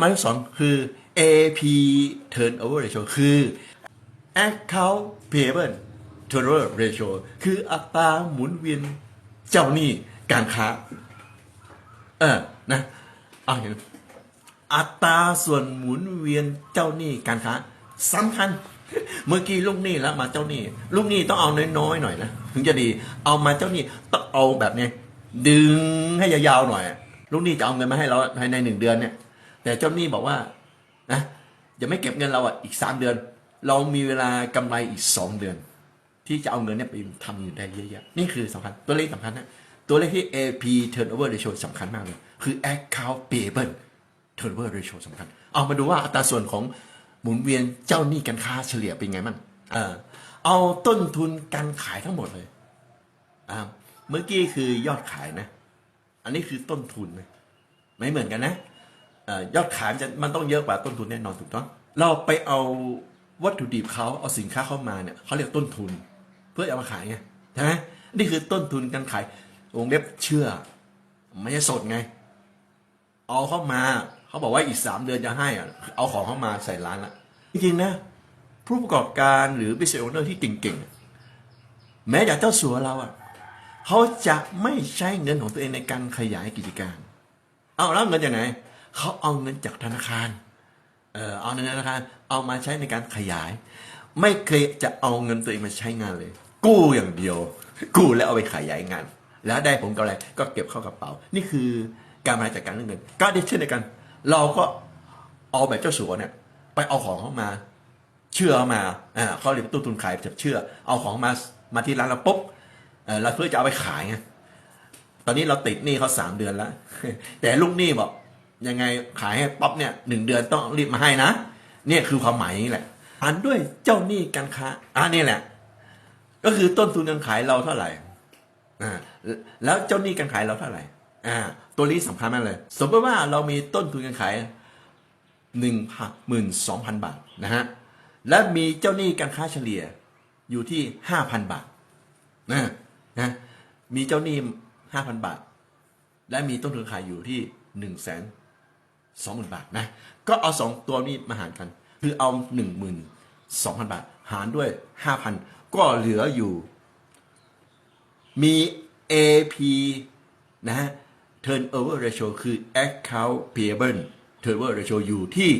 หมายเลขสองคือ AP turnover ratio คือ account payable turnover ratio คืออัตราหมุนเวียนเจ้าหนี้การค้า เออนะเอาเห็นอัตราส่วนหมุนเวียนเจ้าหนี้การค้าสำคัญ เมื่อกี้ลูกหนี้แล้วมาเจ้าหนี้ ลูกหนี้ต้องเอาน้อยๆหน่อยนะถึงจะดีเอามาเจ้าหนี้ต้องเอาแบบนี้ ดึงให้ยาวๆหน่อย ลูกหนี้จะเอาเงินมาให้เราภายในหนึ่งเดือนเนี่ย แต่เจ้าหนี้บอกว่านะจะไม่เก็บเงินเราอะอีกสามเดือน เรามีเวลากำไรอีกสองเดือน ที่จะเอาเงินเนี่ยไปทำอยู่ได้เยอะๆนี่คือสำคัญตัวเลขสำคัญนะตัวเลขที่ AP turnover ratio สำคัญมากเลยคือ account payable turnover ratio สำคัญ เอามาดูว่าอัตราส่วนของหมุนเวียนเจ้าหนี้การค้าเฉลี่ยเป็นไงบ้างเออเอาต้นทุนการขายทั้งหมดเลยอ่าเมื่อกี้คือยอดขายนะ อันนี้คือต้นทุนนะไม่เหมือนกันนะ ยอดขายมันจะมันต้องเยอะกว่าต้นทุนแน่นอนถูกต้องเราไปเอาวัตถุดิบเขาเอาสินค้าเข้ามาเนี่ยเขาเรียกต้นทุน เพื่อเอามาขายไงใช่ไหมนี่คือต้นทุนการขายวงเล็บเชื่อ ไม่ใช่สดไง เอาเข้ามาเขาบอกว่าอีกสามเดือนจะให้อะเอาของเข้ามาใส่ร้านละจริงๆนะผู้ประกอบการหรือ business owner ที่เก่งๆ แม้แต่เจ้าสัวเราอะเขาจะไม่ใช้เงินของตัวเองในการขยายกิจการ เอาแล้วเงินจากไหน เขาเอาเงินจากธนาคาร เออเอาเงินธนาคารเอามาใช้ในการขยาย ไม่เคยจะเอาเงินตัวเองมาใช้งานเลย กู้อย่างเดียว กู้แล้วเอาไปขยายงาน แล้วได้ผลกำไรก็เก็บเข้ากระเป๋า นี่คือการบริหารจัดการเรื่องเงิน ก็ได้เช่นเดียวกัน เราก็เอาแบบเจ้าสัวเนี่ยไปเอาของเข้ามา เชื่อมาอ่าเขาเรียกตู้ทุนขายจากเชื่อ เอาของมามาที่ร้านเราปุ๊บเออเราเพื่อจะเอาไปขายไงตอนนี้เราติดหนี้เขาสามเดือนแล้ว แต่ลูกหนี้บอก ยังไงขายให้ป๊อปเนี่ยหนึ่งเดือนต้องรีบมาให้นะเนี่ยคือความหมายนี้แหละอันด้วยเจ้าหนี้การค้าอ่านี่แหละ ก็คือต้นทุนการขายเราเท่าไหร่อ่าแล้วเจ้าหนี้การขายเราเท่าไหร่อ่าตัวนี้สำคัญมากเลย สมมติว่าเรามีต้นทุนการขายหนึ่งหมื่นสองพันบาทนะฮะและมีเจ้าหนี้การค้าเฉลี่ยอยู่ที่ห้าพันบาทนะนะมีเจ้าหนี้ห้าพันบาท และมีต้นทุนขายอยู่ที่หนึ่งแสน สองหมื่นบาทนะ ก็เอาสองตัวนี้มาหารกัน คือเอาหนึ่งหมื่นสองพันบาท หารด้วยห้าพันก็เหลืออยู่ มี AP นะฮะ turnover ratio คือ account payable turnover ratio อยู่ที่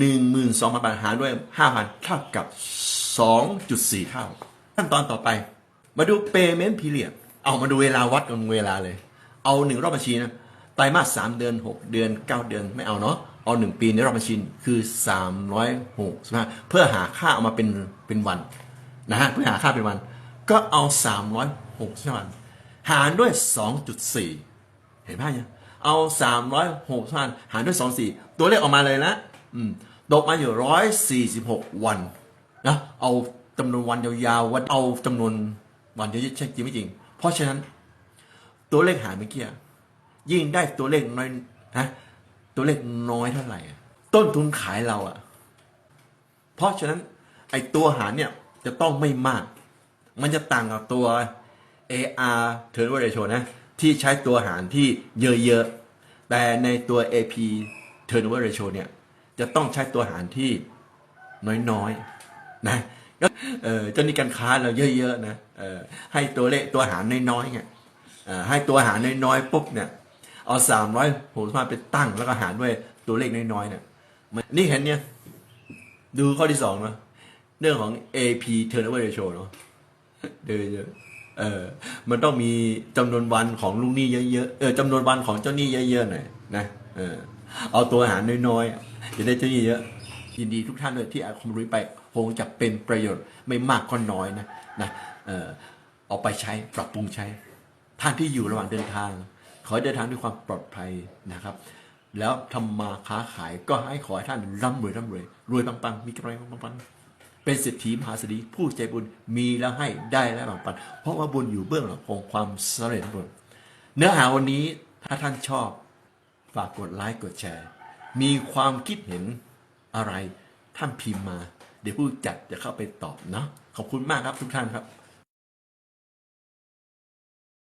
12,000 บาทหารด้วย 5,000 เท่ากับ 2.4 เท่า ขั้นตอนต่อไป มาดู payment period เอามาดูเวลาวัดกันเวลาเลย เอาหนึ่งรอบบัญชีนะ ตรมาส3เดือน 6 เดือน 9 เดือนไม่เอาเนาะเอาหนึ่งปีในรอบบัญชีคือ 365 เพื่อหาค่าเอามาเป็นเป็นวันนะฮะเพื่อหาค่าเป็นวัน ก็เอา306ใช่ไหมหารด้วย 2.4 เห็นไหมยังเอา306ท่านหารด้วย 24 ตัวเลขออกมาเลยนะอืมตกมาอยู่ 146 วันนะเอาจำนวนวันยาวๆวันเอาจำนวนวันเยอะๆใช่จริงไม่จริง เพราะฉะนั้น ตัวเลขหารเมื่อกี้ ยิ่งได้ตัวเลขน้อยนะตัวเลขน้อยเท่าไหร่ ต้นทุนขายเราอะเพราะฉะนั้นไอตัวหารเนี่ยจะต้องไม่มาก มันจะต่างกับตัว AR turnover ratio นะ ที่ใช้ตัวหารที่เยอะๆ แต่ในตัว AP turnover ratio เนี่ย จะต้องใช้ตัวหารที่น้อยๆ นะก็เออเจ้าหนี้การค้าเราเยอะๆ นะเออให้ตัวเลขตัวหารน้อยๆไงเออให้ตัวหารน้อยๆ ปุ๊บเนี่ย เอาสามร้อยหกสิบห้าไปตั้งแล้วก็หารด้วยตัวเลขน้อยๆเนี่ยนนี่เห็นเนี่ย ดูข้อที่สองนะเรื่องของ AP turnover ratio เนาะเดี๋ยวเยอะเออ มันต้องมีจำนวนวันของลูกหนี้เยอะๆเออจำนวนวันของเจ้าหนี้เยอะๆหน่อยนะเออ เอาตัวหารน้อยๆจะได้เจ้าหนี้เยอะยินดีทุกท่านเลยที่อาคมรู้ไปคงจะเป็นประโยชน์ไม่มากก็น้อยนะนะเออเอาไปใช้ปรับปรุงใช้ ท่านที่อยู่ระหว่างเดินทาง ขอให้เดินทางด้วยความปลอดภัยนะครับ แล้วทำมาค้าขายก็ให้ขอให้ท่านร่ำรวยร่ำรวยรวยปังๆมีกำไรปังๆเป็นเศรษฐีมหาเศรษฐีผู้ใจบุญมีแล้วให้ได้แล้วแบ่งปันเพราะว่าบุญอยู่เบื้องหลังของความสำเร็จทั้งหมดเนื้อหาวันนี้ถ้าท่านชอบฝากกดไลค์กดแชร์ มีความคิดเห็นอะไรท่านพิมพ์มา เดี๋ยวผู้จัดจะเข้าไปตอบเนาะขอบคุณมากครับทุกท่านครับ